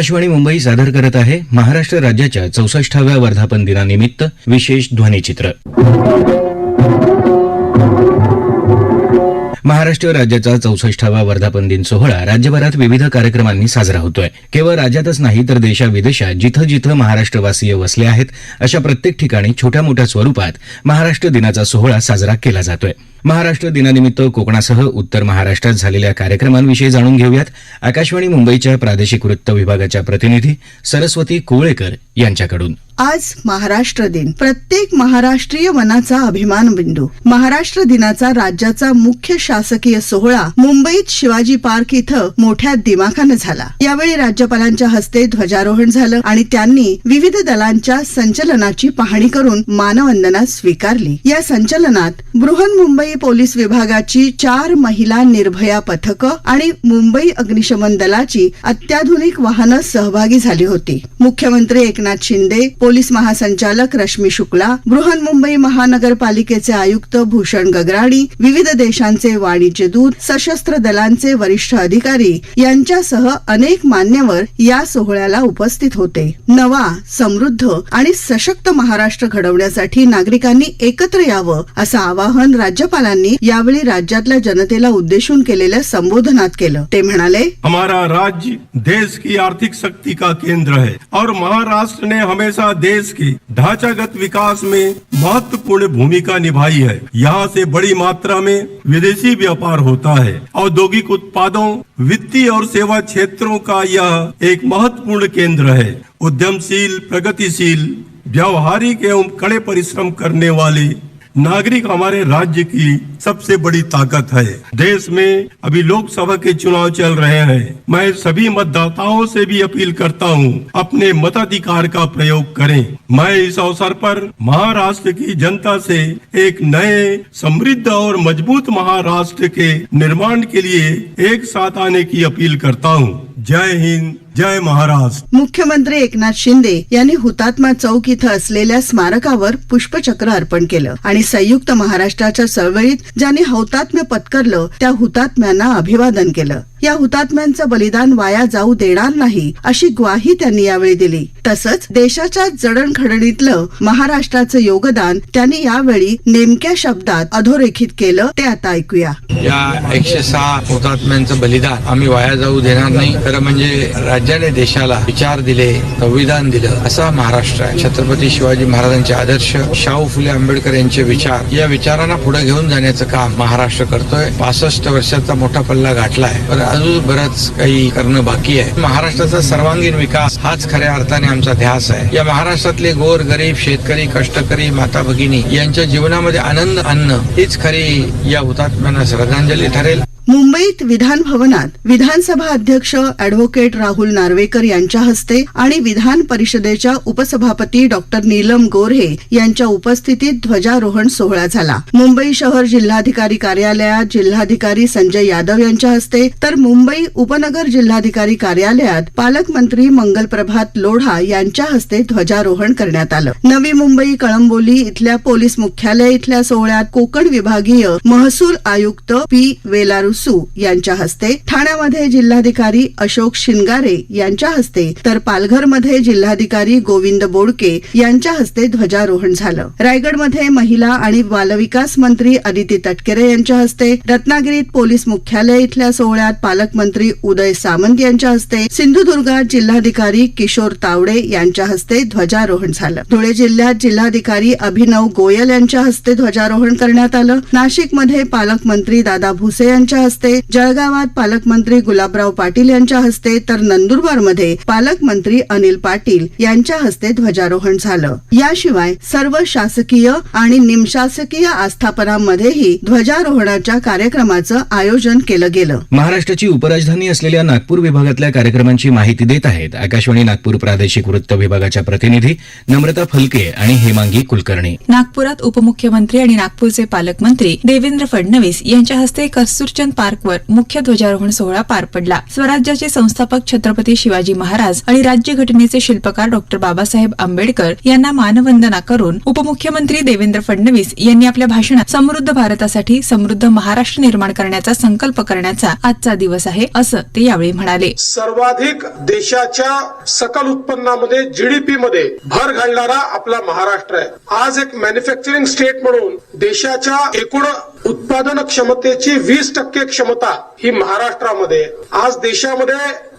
आकाशवाणी मुंबई सादर करत आहे महाराष्ट्र राज्याच्या चौसष्टाव्या वर्धापन दिनानिमित्त विशेष ध्वनिचित्र. महाराष्ट्र राज्याचा चौसष्टावा वर्धापन दिन सोहळा राज्यभरात विविध कार्यक्रमांनी साजरा होतोय. केवळ राज्यातच नाही तर देशाविदेशात जिथं जिथं महाराष्ट्रवासीय वसले आहेत अशा प्रत्येक ठिकाणी छोट्या मोठ्या स्वरूपात महाराष्ट्र दिनाचा सोहळा साजरा केला जातोय. महाराष्ट्र दिनानिमित्त कोकणासह उत्तर महाराष्ट्रात झालेल्या कार्यक्रमांविषयी जाणून घेऊयात आकाशवाणी मुंबईच्या प्रादेशिक वृत्त विभागाच्या प्रतिनिधी सरस्वती कुवळेकर यांच्याकडून. आज महाराष्ट्र दिन. प्रत्येक महाराष्ट्रीय मनाचा अभिमान बिंदू. महाराष्ट्र दिनाचा राज्याचा मुख्य शासकीय सोहळा मुंबईत शिवाजी पार्क इथं मोठ्या दिमाखानं झाला. यावेळी राज्यपालांच्या हस्ते ध्वजारोहण झालं आणि त्यांनी विविध दलांच्या संचलनाची पाहणी करून मानवंदना स्वीकारली. या संचलनात बृहन मुंबई पोलीस विभागाची चार महिला निर्भया पथकं आणि मुंबई अग्निशमन दलाची अत्याधुनिक वाहनं सहभागी झाली होती. मुख्यमंत्री एकनाथ शिंदे पोलीस महासंचालक रश्मी शुक्ला बृहन मुंबई महानगरपालिकेचे आयुक्त भूषण गगराणी विविध देशांचे वाणिज्य दूत सशस्त्र दलांचे वरिष्ठ अधिकारी यांच्यासह अनेक मान्यवर या सोहळ्याला उपस्थित होते. नवा समृद्ध आणि सशक्त महाराष्ट्र घडवण्यासाठी नागरिकांनी एकत्र यावं असं आवाहन राज्यपालांनी यावेळी राज्यातल्या जनतेला उद्देशून केलेल्या संबोधनात केलं. ते म्हणाले हमारा राज्य देश की आर्थिक शक्ति का केंद्र है और महाराष्ट्र ने हमेशा देश के ढांचागत विकास में महत्वपूर्ण भूमिका निभाई है। यहाँ से बड़ी मात्रा में विदेशी व्यापार होता है। औद्योगिक उत्पादों, वित्तीय और सेवा क्षेत्रों का यह एक महत्वपूर्ण केंद्र है। उद्यमशील, प्रगतिशील, व्यावहारिक एवं कड़े परिश्रम करने वाले नागरिक हमारे राज्य की सबसे बड़ी ताकत है। देश में अभी लोकसभा के चुनाव चल रहे हैं। मैं सभी मतदाताओं से भी अपील करता हूँ, अपने मताधिकार का प्रयोग करें। मैं इस अवसर पर महाराष्ट्र की जनता से एक नए, समृद्ध और मज़बूत महाराष्ट्र के निर्माण के लिए एक साथ आने की अपील करता हूँ। जय हिंद। जय महाराष्ट्र मुख्यमंत्री एकनाथ शिंदे यांनी हुतात्मा चौक इथं असलेल्या स्मारकावर पुष्पचक्र अर्पण केलं आणि संयुक्त महाराष्ट्राच्या चळवळीत ज्यांनी हौतात्म्य पत्करलं त्या हुतात्म्यांना अभिवादन केलं. या हुतात्म्यांचं बलिदान वाया जाऊ देणार नाही अशी ग्वाही त्यांनी यावेळी दिली. तसंच देशाच्या जडणघडणीतलं महाराष्ट्राचं योगदान त्यांनी यावेळी नेमक्या शब्दात अधोरेखित केलं ते आता ऐकूया. या एकशे सहा हुतात्म्यांचं बलिदान आम्ही वाया जाऊ देणार नाही. खरं म्हणजे राज्याने देशाला विचार दिले संविधान दिलं असा महाराष्ट्र आहे. छत्रपती शिवाजी महाराजांचे आदर्श शाहू फुले आंबेडकर यांचे विचार या विचारांना पुढे घेऊन जाण्याचं काम महाराष्ट्र करतोय. पासष्ट वर्षाचा मोठा पल्ला गाठलाय. पण अजून बरंच काही करणं बाकी आहे. महाराष्ट्राचा सर्वांगीण विकास हाच खऱ्या अर्थाने आमचा ध्यास आहे. या महाराष्ट्रातले गोर गरीब शेतकरी कष्टकरी माता भगिनी यांच्या जीवनामध्ये आनंद आणणं हीच खरी या हुतात्म्यांना श्रद्धांजली ठरेल. मुंबईत विधान भवनात विधानसभा अध्यक्ष अॅडव्होकेट राहुल नार्वेकर यांच्या हस्ते आणि विधान परिषदेच्या उपसभापती डॉक्टर नीलम गोऱ्हे यांच्या उपस्थितीत ध्वजारोहण सोहळा झाला. मुंबई शहर जिल्हाधिकारी कार्यालयात जिल्हाधिकारी संजय यादव यांच्या हस्ते तर मुंबई उपनगर जिल्हाधिकारी कार्यालयात पालकमंत्री मंगल प्रभात लोढा यांच्या हस्ते ध्वजारोहण करण्यात आलं. नवी मुंबई कळंबोली इथल्या पोलीस मुख्यालय इथल्या सोहळ्यात कोकण विभागीय महसूल आयुक्त पी वेलारुसू यांच्या हस्ते ठाण्यामध्ये जिल्हाधिकारी अशोक शिंगारे यांच्या हस्ते तर पालघरमध्ये जिल्हाधिकारी गोविंद बोडके यांच्या हस्ते ध्वजारोहण झालं. रायगडमध्ये महिला आणि बालविकास मंत्री अदिती तटकरे यांच्या हस्ते रत्नागिरीत पोलीस मुख्यालय इथल्या सोहळ्यात पालकमंत्री उदय सामंत यांच्या हस्ते सिंधुदुर्गात जिल्हाधिकारी किशोर तावडे यांच्या हस्ते ध्वजारोहण झालं. धुळे जिल्ह्यात जिल्हाधिकारी अभिनव गोयल यांच्या हस्ते ध्वजारोहण करण्यात आलं. नाशिकमध्ये पालकमंत्री दादा भुसे यांच्या हस्ते जळगावात पालकमंत्री गुलाबराव पाटील यांच्या हस्ते तर नंदुरबारमध्ये पालकमंत्री अनिल पाटील यांच्या हस्ते ध्वजारोहण झालं. याशिवाय सर्व शासकीय आणि निमशासकीय आस्थापनांमध्येही ध्वजारोहणाच्या कार्यक्रमाचं आयोजन केलं गेलं. महाराष्ट्राची उपराजधानी असलेल्या नागपूर विभागातल्या कार्यक्रमांची माहिती देत आहेत आकाशवाणी नागपूर प्रादेशिक वृत्त विभागाच्या प्रतिनिधी नम्रता फलके आणि हेमांगी कुलकर्णी. नागपुरात उपमुख्यमंत्री आणि नागपूरचे पालकमंत्री देवेंद्र फडणवीस यांच्या हस्ते कस्तुरचंद विज्ञान पार्कवर मुख्य ध्वजारोहण सोहळा पार पडला. स्वराज्याचे संस्थापक छत्रपती शिवाजी महाराज आणि राज्य घटनेचे शिल्पकार डॉक्टर बाबासाहेब आंबेडकर यांना मानवंदना करून उपमुख्यमंत्री देवेंद्र फडणवीस यांनी आपल्या भाषणात समृद्ध भारतासाठी समृद्ध महाराष्ट्र निर्माण करण्याचा संकल्प करण्याचा आजचा दिवस आहे असं ते यावेळी म्हणाले. सर्वाधिक देशाच्या सकल उत्पन्नामध्ये जीडीपी मध्ये भर घालणारा आपला महाराष्ट्र आहे. आज एक मॅन्युफॅक्चरिंग स्टेट म्हणून देशाच्या एकूण उत्पादन क्षमतेची वीस टक्के क्षमता ही महाराष्ट्रामध्ये आज देशामध्ये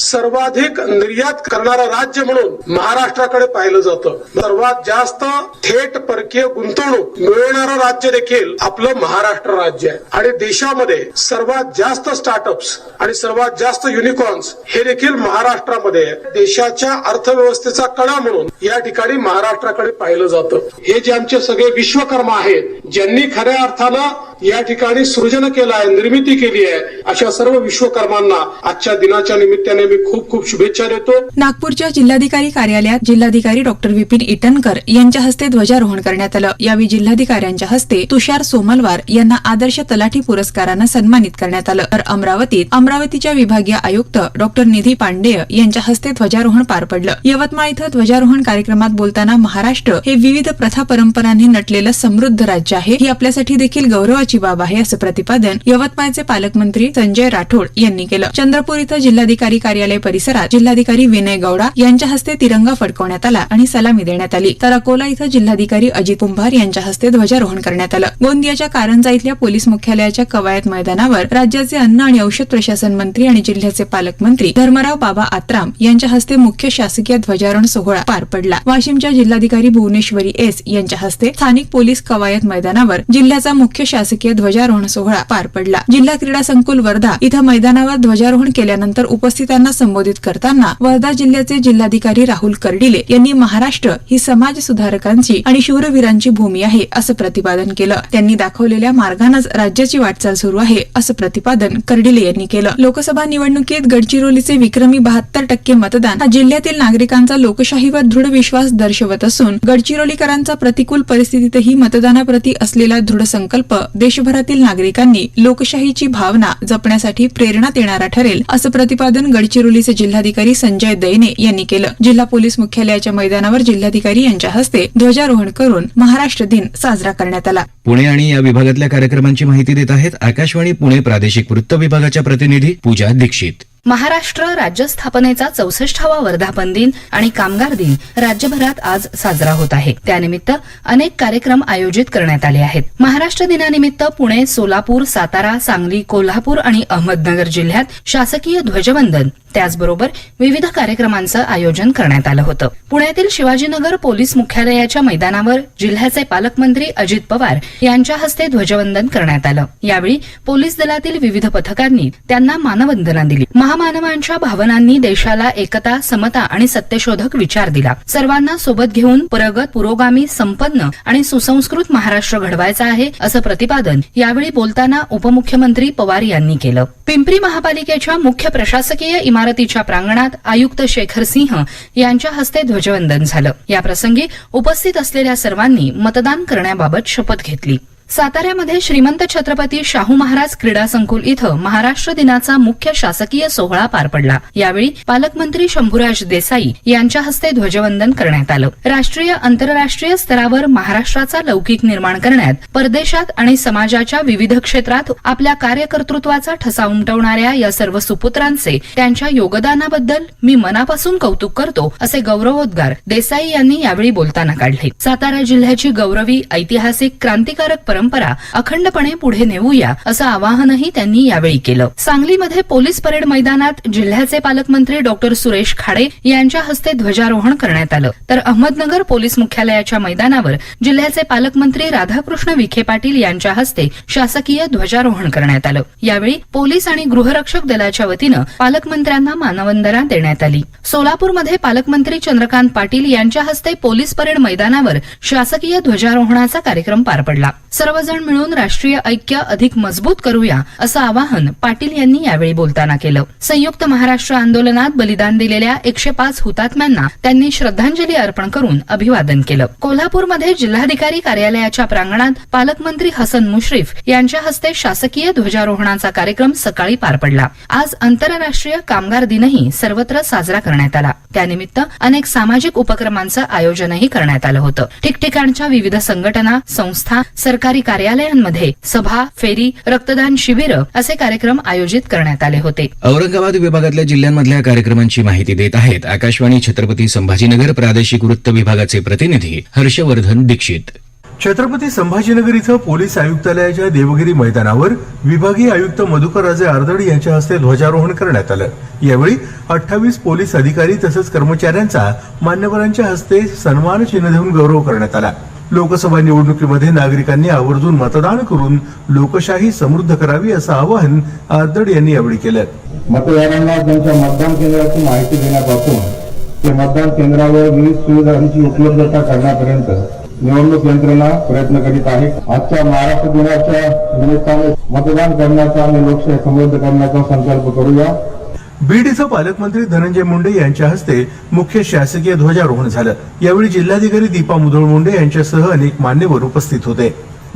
सर्वाधिक निर्यात करणारं राज्य म्हणून महाराष्ट्राकडे पाहिलं जातं. सर्वात जास्त थेट परकीय गुंतवणूक मिळवणारं राज्य देखील आपलं महाराष्ट्र राज्य आहे. आणि देशामध्ये सर्वात जास्त स्टार्टअप्स आणि सर्वात जास्त युनिकॉर्न्स हे देखील महाराष्ट्रामध्ये देशाच्या अर्थव्यवस्थेचा कणा म्हणून या ठिकाणी महाराष्ट्राकडे पाहिलं जातं. हे जे आमचे सगळे विश्वकर्मा आहेत ज्यांनी खऱ्या अर्थानं या ठिकाणी सृजन केलं आहे निर्मिती केली आहे अशा सर्व विश्वकर्मांना आजच्या दिनाच्या निमित्ताने मी खूप खूप शुभेच्छा देतो. नागपूरच्या जिल्हाधिकारी कार्यालयात जिल्हाधिकारी डॉक्टर विपिन इटनकर यांच्या हस्ते ध्वजारोहण करण्यात आलं. यावेळी जिल्हाधिकाऱ्यांच्या हस्ते तुषार सोमलवार यांना आदर्श तलाठी पुरस्कारानं सन्मानित करण्यात आलं. तर अमरावतीत अमरावतीच्या विभागीय आयुक्त डॉक्टर निधी पांडेय यांच्या हस्ते ध्वजारोहण पार पडलं. यवतमाळ इथं ध्वजारोहण कार्यक्रमात बोलताना महाराष्ट्र हे विविध प्रथा परंपरांनी नटलेलं समृद्ध राज्य आहे. ही आपल्यासाठी देखील गौरवाची बाब आहे असं प्रतिपादन यवतमाळचे पालकमंत्री संजय राठोड यांनी केलं. चंद्रपूर इथं जिल्हाधिकारी कार्यालय परिसरात जिल्हाधिकारी विनय गौडा यांच्या हस्ते तिरंगा फडकवण्यात आला आणि सलामी देण्यात आली. तर अकोला इथं जिल्हाधिकारी अजित कुंभार यांच्या हस्ते ध्वजारोहण करण्यात आलं. गोंदियाच्या कारंजा इथल्या पोलीस मुख्यालयाच्या कवायत मैदानावर राज्याचे अन्न आणि औषध प्रशासन मंत्री आणि जिल्ह्याचे पालकमंत्री धर्मराव बाबा आत्राम यांच्या हस्ते मुख्य शासकीय ध्वजारोहण सोहळा पार पडला. वाशिमच्या जिल्हाधिकारी भुवनेश्वरी एस यांच्या हस्ते स्थानिक पोलीस कवायत मैदानावर जिल्ह्याचा मुख्य शासकीय ध्वजारोहण सोहळा पार पडला. जिल्हा क्रीडा संकुल वर्धा इथं मैदानावर ध्वजारोहण केल्यानंतर उपस्थितांना संबोधित करताना वर्धा जिल्ह्याचे जिल्हाधिकारी राहुल कर्डिले यांनी महाराष्ट्र ही समाज सुधारकांची आणि शूरवीरांची भूमी आहे असं प्रतिपादन केलं. त्यांनी दाखवलेल्या मार्गानंच राज्याची वाटचाल सुरू आहे असं प्रतिपादन कर्डिले यांनी केलं. लोकसभा निवडणुकीत गडचिरोलीचे विक्रमी बहात्तर टक्के मतदान हा जिल्ह्यातील नागरिकांचा लोकशाहीवर दृढ विश्वास दर्शवत असून गडचिरोलीकरांचा प्रतिकूल परिस्थितीतही मतदानाप्रती असलेला दृढ संकल्प देशभरातील नागरिकांनी लोकशाहीची भावना करण्यासाठी प्रेरणा देणारा ठरेल असं प्रतिपादन गडचिरोलीचे जिल्हाधिकारी संजय दैने यांनी केलं. जिल्हा पोलीस मुख्यालयाच्या मैदानावर जिल्हाधिकारी यांच्या हस्ते ध्वजारोहण करून महाराष्ट्र दिन साजरा करण्यात आला. पुणे आणि या विभागातल्या कार्यक्रमांची माहिती देत आहेत आकाशवाणी पुणे प्रादेशिक वृत्त विभागाच्या प्रतिनिधी पूजा दीक्षित. महाराष्ट्र राज्य स्थापनेचा चौसष्टावा वर्धापन दिन आणि कामगार दिन राज्यभरात आज साजरा होत आहे. त्यानिमित्त अनेक कार्यक्रम आयोजित करण्यात आले आहेत. महाराष्ट्र दिनानिमित्त पुणे सोलापूर सातारा सांगली कोल्हापूर आणि अहमदनगर जिल्ह्यात शासकीय ध्वजवंदन त्याचबरोबर विविध कार्यक्रमांचं आयोजन करण्यात आलं होतं. पुण्यातील शिवाजीनगर पोलीस मुख्यालयाच्या मैदानावर जिल्ह्याचे पालकमंत्री अजित पवार यांच्या हस्ते ध्वजवंदन करण्यात आलं. यावेळी पोलीस दलातील विविध पथकांनी त्यांना मानवंदना दिली. महामानवांच्या भावनांनी देशाला एकता समता आणि सत्यशोधक विचार दिला. सर्वांना सोबत घेऊन प्रगत पुरोगामी संपन्न आणि सुसंस्कृत महाराष्ट्र घडवायचा आहे असं प्रतिपादन यावेळी बोलताना उपमुख्यमंत्री पवार यांनी केलं. पिंपरी महापालिकेच्या मुख्य प्रशासकीय इमारत इमारतीच्या प्रांगणात आयुक्त शेखर सिंह यांच्या हस्ते ध्वजवंदन झालं. याप्रसंगी उपस्थित असलेल्या सर्वांनी मतदान करण्याबाबत शपथ घेतली. साताऱ्यामध्ये श्रीमंत छत्रपती शाहू महाराज क्रीडा संकुल इथं महाराष्ट्र दिनाचा मुख्य शासकीय सोहळा पार पडला. यावेळी पालकमंत्री शंभूराज देसाई यांच्या हस्ते ध्वजवंदन करण्यात आलं. राष्ट्रीय आंतरराष्ट्रीय स्तरावर महाराष्ट्राचा लौकिक निर्माण करण्यात परदेशात आणि समाजाच्या विविध क्षेत्रात आपल्या कार्यकर्तृत्वाचा ठसा उमटवणाऱ्या या सर्व सुपुत्रांचे त्यांच्या योगदानाबद्दल मी मनापासून कौतुक करतो असे गौरवोद्गार देसाई यांनी यावेळी बोलताना काढले. सातारा जिल्ह्याची गौरवी ऐतिहासिक क्रांतिकारक परंपरा अखंडपणे पुढे नेऊया असं आवाहनही त्यांनी यावेळी केलं. सांगलीमध्ये पोलीस परेड मैदानात जिल्ह्याचे पालकमंत्री डॉक्टर सुरेश खाडे यांच्या हस्ते ध्वजारोहण करण्यात आलं. तर अहमदनगर पोलीस मुख्यालयाच्या मैदानावर जिल्ह्याचे पालकमंत्री राधाकृष्ण विखे पाटील यांच्या हस्ते शासकीय ध्वजारोहण करण्यात आलं. यावेळी पोलीस आणि गृहरक्षक दलाच्या वतीनं पालकमंत्र्यांना मानवंदना देण्यात आली. सोलापूरमध्ये पालकमंत्री चंद्रकांत पाटील यांच्या हस्ते पोलीस परेड मैदानावर शासकीय ध्वजारोहणाचा कार्यक्रम पार पडला. सर्वजण मिळून राष्ट्रीय ऐक्य अधिक मजबूत करूया असं आवाहन पाटील यांनी यावेळी बोलताना केलं. संयुक्त महाराष्ट्र आंदोलनात बलिदान दिलेल्या एकशे पाच हुतात्म्यांना त्यांनी श्रद्धांजली अर्पण करून अभिवादन केलं. कोल्हापूरमध्ये जिल्हाधिकारी कार्यालयाच्या प्रांगणात पालकमंत्री हसन मुश्रीफ यांच्या हस्ते शासकीय ध्वजारोहणाचा कार्यक्रम सकाळी पार पडला. आज आंतरराष्ट्रीय कामगार दिनही सर्वत्र साजरा करण्यात आला. त्यानिमित्त अनेक सामाजिक उपक्रमांचं आयोजनही करण्यात आलं होतं. ठिकठिकाणच्या विविध संघटना संस्था सरकारी कार्यालयांमध्ये सभा फेरी रक्तदान शिबिरं असे कार्यक्रम आयोजित करण्यात आले होते. औरंगाबाद विभागातल्या जिल्ह्यांमधल्या कार्यक्रमांची माहिती देत आहेत आकाशवाणी छत्रपती संभाजीनगर प्रादेशिक वृत्त विभागाचे प्रतिनिधी हर्षवर्धन दीक्षित. छत्रपती संभाजीनगर इथं पोलीस आयुक्तालयाच्या देवगिरी मैदानावर विभागीय आयुक्त मधुकर राजे आर्दड यांच्या हस्ते ध्वजारोहण करण्यात आलं. यावेळी अठ्ठावीस पोलीस अधिकारी तसंच कर्मचाऱ्यांचा मान्यवरांच्या हस्ते सन्मान चिन्ह देऊन गौरव करण्यात आला. लोकसभा निवडणुकीमध्ये नागरिकांनी आवर्जून मतदान करून लोकशाही समृद्ध करावी असं आवाहन आर्दड यांनी यावेळी केलं. मतदारांना त्यांच्या मतदान केंद्राची माहिती देण्यापासून ते मतदान केंद्रावर विविध सुविधांची उपलब्धता करण्यापर्यंत निवडणूक यंत्रणा प्रयत्न करीत आहे. आजच्या महाराष्ट्र दिनाच्या निमित्ताने मतदान करण्याचा आणि लोकशाही समृद्ध करण्याचा संकल्प करूया. बीड इथं पालकमंत्री धनंजय मुंडे यांच्या हस्ते मुख्य शासकीय ध्वजारोहण झालं. यावेळी जिल्हाधिकारी दीपा मुधोळ मुंडे यांच्यासह अनेक मान्यवर उपस्थित होते.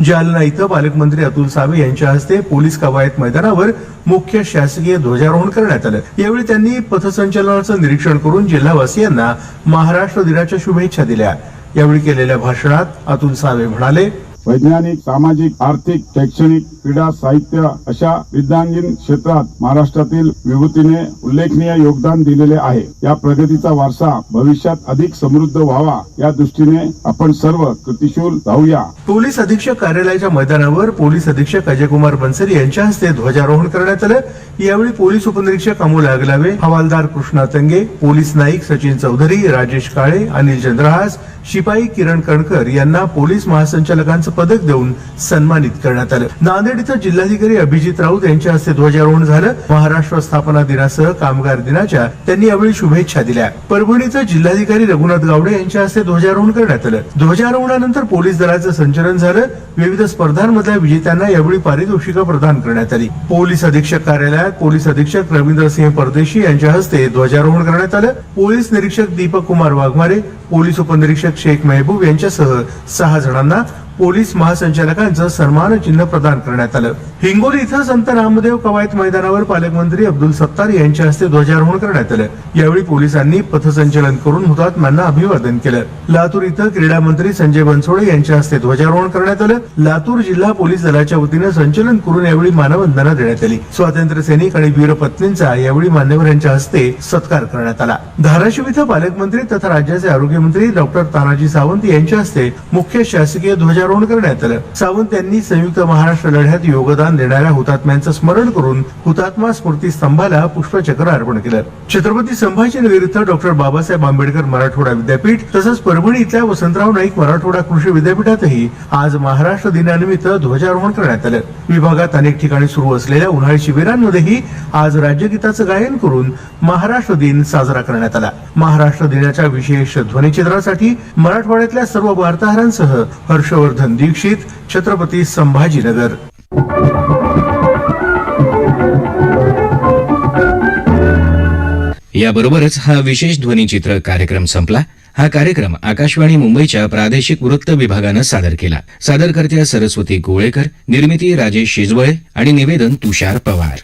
जालना इथं पालकमंत्री अतुल सावे यांच्या हस्ते पोलीस कवायत मैदानावर मुख्य शासकीय ध्वजारोहण करण्यात आलं. यावेळी त्यांनी पथसंचलनाचं निरीक्षण करून जिल्हावासियांना महाराष्ट्र दिनाच्या शुभेच्छा दिल्या. यावेळी केलेल्या भाषणात अतुल सावे म्हणाले वैज्ञानिक सामाजिक आर्थिक शैक्षणिक क्रीडा साहित्य अशा विद्यांगीन क्षेत्रात महाराष्ट्रातील विभूतीने उल्लेखनीय योगदान दिलेले आहे. या प्रगतीचा वारसा भविष्यात अधिक समृद्ध व्हावा या दृष्टीने आपण सर्व कृतिशूल राहूया. पोलीस अधीक्षक कार्यालयाच्या मैदानावर पोलीस अधीक्षक अजयकुमार बनसरी यांच्या हस्ते ध्वजारोहण करण्यात आलं. यावेळी पोलीस उपनिरीक्षक अमोल आगलावे हवालदार कृष्णा तंगे पोलीस नाईक सचिन चौधरी राजेश काळे अनिल चंद्रहास शिपाई किरण कणकर यांना पोलीस महासंचालकांचं पदक देऊन सन्मानित करण्यात आलं. नांदेड इथं जिल्हाधिकारी अभिजित राऊत यांच्या हस्ते ध्वजारोहण झालं. महाराष्ट्र स्थापना दिनासह कामगार दिनाच्या त्यांनी यावेळी शुभेच्छा दिल्या. परभणी इथं जिल्हाधिकारी रघुनाथ गावडे यांच्या हस्ते ध्वजारोहण करण्यात आलं. ध्वजारोहणानंतर पोलीस दलाचं संचलन झालं. विविध स्पर्धांमधल्या विजेत्यांना यावेळी पारितोषिकं प्रदान करण्यात आली. पोलीस अधीक्षक कार्यालयात पोलीस अधीक्षक रवींद्र सिंह परदेशी यांच्या हस्ते ध्वजारोहण करण्यात आलं. पोलीस निरीक्षक दीपक कुमार वाघमारे पोलीस उपनिरीक्षक शेख मेहबूब यांच्यासह सहा जणांना पोलीस महासंचालकांचं सन्मान चिन्ह प्रदान करण्यात आलं. हिंगोली इथं संत रामदेव कवायत मैदानावर पालकमंत्री अब्दुल सत्तार यांच्या हस्ते ध्वजारोहण करण्यात आलं. यावेळी पोलिसांनी पथसंचलन करून हुतात्म्यांना अभिवादन केलं. लातूर इथं क्रीडा मंत्री संजय बनसोडे यांच्या हस्ते ध्वजारोहण करण्यात आलं. लातूर जिल्हा पोलीस दलाच्या वतीनं संचलन करून यावेळी मानवंदना देण्यात आली. स्वातंत्र्य सैनिक आणि वीरपत्नींचा यावेळी मान्यवरांच्या हस्ते सत्कार करण्यात आला. धाराशिव इथं पालकमंत्री तथा राज्याचे आरोग्यमंत्री डॉक्टर तानाजी सावंत यांच्या हस्ते मुख्य शासकीय ध्वजारोहण करण्यात आलं. सावंत यांनी संयुक्त महाराष्ट्र लढ्यात योगदान देणाऱ्या हुतात्म्यांचं स्मरण करून हुतात्मा स्मृती स्तंभाला पुष्पचक्र अर्पण केलं. छत्रपती संभाजीनगर इथं डॉक्टर बाबासाहेब आंबेडकर मराठवाडा विद्यापीठ तसंच परभणी इथल्या वसंतराव नाईक मराठवाडा कृषी विद्यापीठातही आज महाराष्ट्र दिनानिमित्त ध्वजारोहण करण्यात आलं. विभागात अनेक ठिकाणी सुरू असलेल्या उन्हाळी शिबिरांमध्येही आज राज्यगीताचं गायन करून महाराष्ट्र दिन साजरा करण्यात आला. महाराष्ट्र दिनाच्या विशेष ध्वनिचित्रासाठी मराठवाड्यातल्या सर्व वार्ताहरांसह हर्षवर्धन दीक्षित छत्रपती संभाजीनगर. याबरोबरच हा विशेष ध्वनीचित्र कार्यक्रम संपला. हा कार्यक्रम आकाशवाणी मुंबईच्या प्रादेशिक वृत्त विभागानं सादर केला. सादरकर्त्या सरस्वती गोळेकर निर्मिती राजेश शिजवळे आणि निवेदन तुषार पवार.